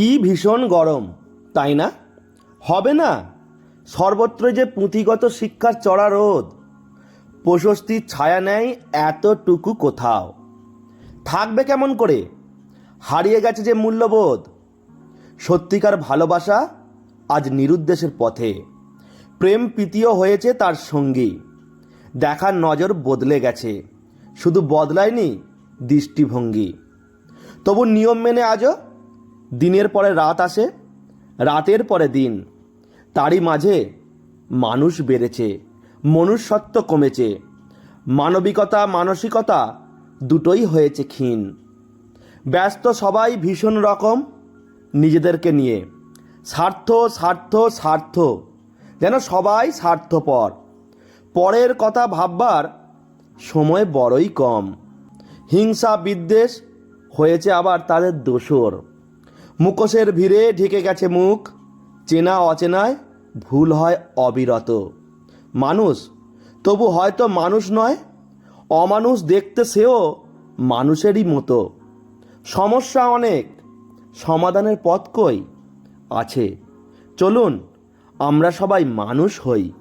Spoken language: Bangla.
কি ভীষণ গরম, তাই না? হবে না? সর্বত্র যে পুঁথিগত শিক্ষার চড়া রোদ, প্রশস্তির ছায়া নেয় এতটুকু কোথাও। থাকবে কেমন করে? হারিয়ে গেছে যে মূল্যবোধ। সত্যিকার ভালোবাসা আজ নিরুদ্দেশের পথে। প্রেম প্রীতিও হয়েছে তার সঙ্গী। দেখার নজর বদলে গেছে। শুধু বদলায়নি দৃষ্টিভঙ্গি। তবু নিয়ম মেনে আজও দিনের পরে রাত আসে, রাতের পরে দিন। তারই মাঝে মানুষ বেড়েছে, মনুষ্যত্ব কমেছে। মানবিকতা, মানসিকতা দুটোই হয়েছে ক্ষীণ। ব্যস্ত সবাই ভীষণ রকম নিজেদেরকে নিয়ে। স্বার্থ স্বার্থ স্বার্থ, যেন সবাই স্বার্থপর। পরের কথা ভাববার সময় বড়ই কম। হিংসা বিদ্বেষ হয়েছে আবার তাদের দোসর মুখোশের ভিড়ে ঢেকে গেছে মুখ। চেনা অচেনায় ভুল হয় অবিরত। মানুষ, তবু হয়তো মানুষ নয়, অমানুষ দেখতে সেও মানুষেরই মতো। সমস্যা অনেক, সমাধানের পথ কই আছে? চলুন, আমরা সবাই মানুষ হই।